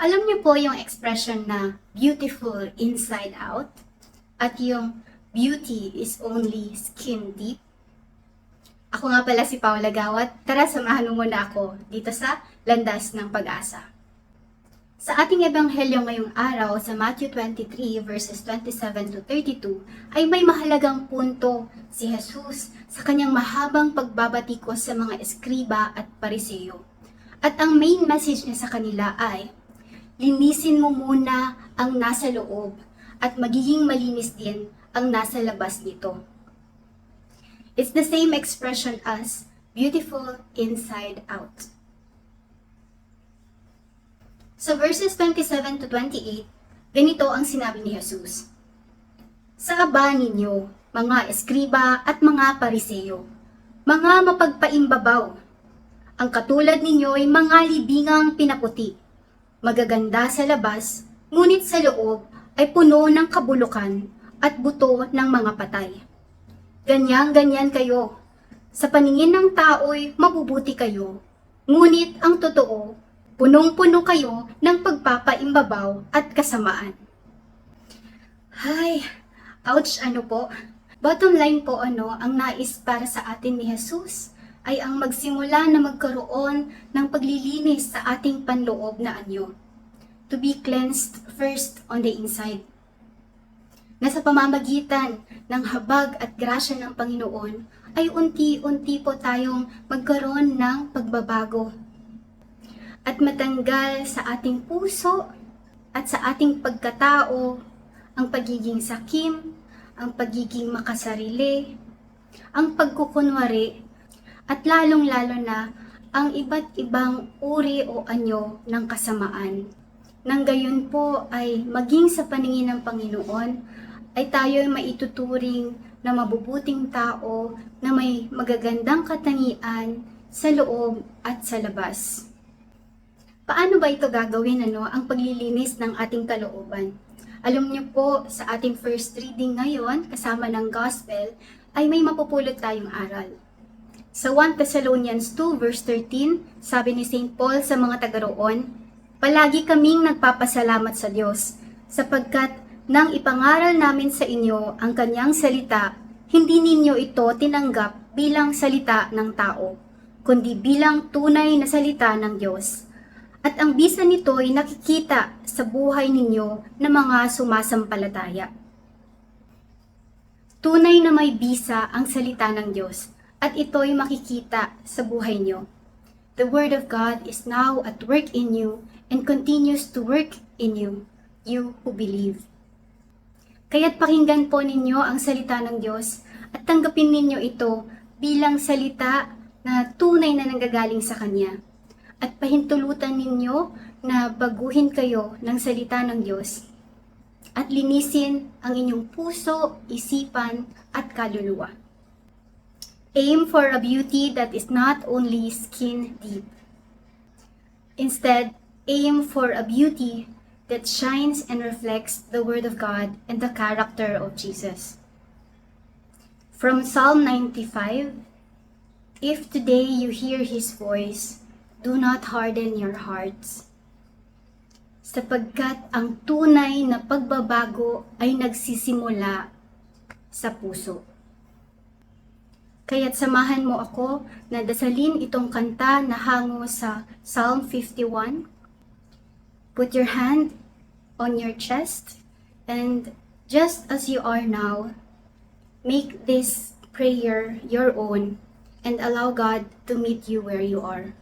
Alam niyo po yung expression na beautiful inside out at yung beauty is only skin deep? Ako nga pala si Paula Gawat. Tara, samahan mo muna ako dito sa Landas ng Pag-asa. Sa ating ebanghelyo ngayong araw sa Matthew 23 verses 27 to 32 ay may mahalagang punto si Jesus sa kanyang mahabang pagbabatikos sa mga eskriba at pariseyo. At ang main message niya sa kanila ay, linisin mo muna ang nasa loob at magiging malinis din ang nasa labas nito. It's the same expression as beautiful inside out. Sa verses 27 to 28, ganito ang sinabi ni Jesus. Sa aba ninyo, mga eskriba at mga pariseyo, mga mapagpaimbabaw, ang katulad ninyo ay mga libingang pinaputi, magaganda sa labas, ngunit sa loob ay puno ng kabulukan at buto ng mga patay. Ganyan-ganyan kayo. Sa paningin ng tao'y mabubuti kayo, ngunit ang totoo, punong-puno kayo ng pagpapaimbabaw at kasamaan. Hay, ouch ano po. Bottom line po ano, ang nais para sa atin ni Jesus ay ang magsimula na magkaroon ng paglilinis sa ating panloob na anyo. To be cleansed first on the inside. Na sa pamamagitan ng habag at grasya ng Panginoon ay unti-unti po tayong magkaroon ng pagbabago at matanggal sa ating puso at sa ating pagkatao ang pagiging sakim, ang pagiging makasarili, ang pagkukunwari, at lalong-lalo na ang iba't ibang uri o anyo ng kasamaan. Nang gayon po ay maging sa paningin ng Panginoon ay tayo ay maituturing na mabubuting tao na may magagandang katangian sa loob at sa labas. Paano ba ito gagawin ano, ang paglilinis ng ating kalooban? Alam niyo po, sa ating first reading ngayon, kasama ng Gospel, ay may mapupulot tayong aral. Sa 1 Thessalonians 2 verse 13, sabi ni St. Paul sa mga taga-roon, Palagi kaming nagpapasalamat sa Diyos, sapagkat nang ipangaral namin sa inyo ang kanyang salita, hindi ninyo ito tinanggap bilang salita ng tao, kundi bilang tunay na salita ng Diyos at ang bisa nito ay nakikita sa buhay ninyo na mga sumasampalataya. Tunay na may bisa ang salita ng Diyos at ito ay makikita sa buhay nyo. The Word of God is now at work in you and continues to work in you, you who believe. Kaya't pakinggan po ninyo ang salita ng Diyos at tanggapin ninyo ito bilang salita na tunay na nanggagaling sa Kanya at pahintulutan ninyo na baguhin kayo ng salita ng Diyos at linisin ang inyong puso, isipan at kaluluwa. Aim for a beauty that is not only skin deep. Instead, aim for a beauty that shines and reflects the Word of God and the character of Jesus. From Psalm 95 If today you hear His voice, do not harden your hearts. Sapagkat ang tunay na pagbabago ay nagsisimula sa puso. Kaya't samahan mo ako na dasalin itong kanta na hango sa Psalm 51. Put your hand on your chest and just as you are now, make this prayer your own and allow God to meet you where you are.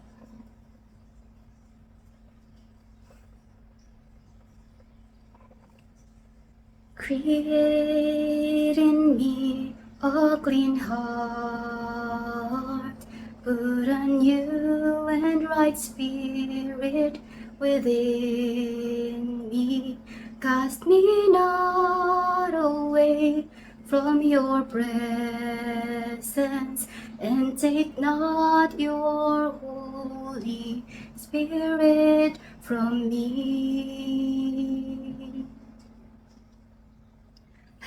Create in me a clean heart, put a new and right spirit within me. Cast me not away from your presence, and take not your Holy Spirit from me.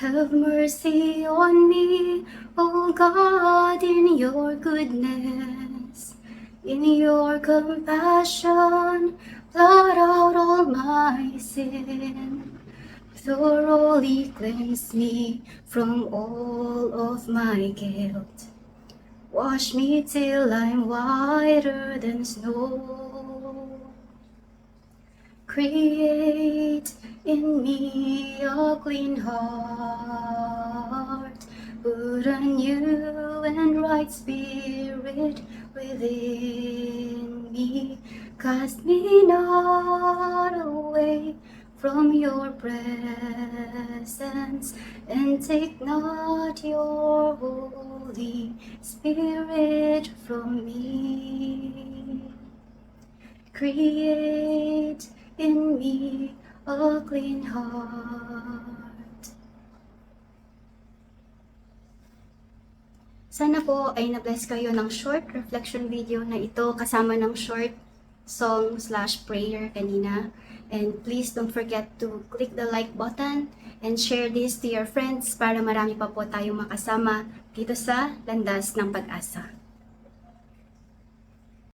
Have mercy on me, O God, in your goodness. In your compassion, blot out all my sin. Thoroughly cleanse me from all of my guilt. Wash me till I'm whiter than snow. Create in me a clean heart. Put a new and right spirit within me. Cast me not away from your presence, and take not your Holy Spirit from me. Create in me a clean heart. Sana po ay na-bless kayo ng short reflection video na ito kasama ng short song slash prayer kanina. And please don't forget to click the like button and share this to your friends para marami pa po tayong makasama dito sa Landas ng Pag-asa.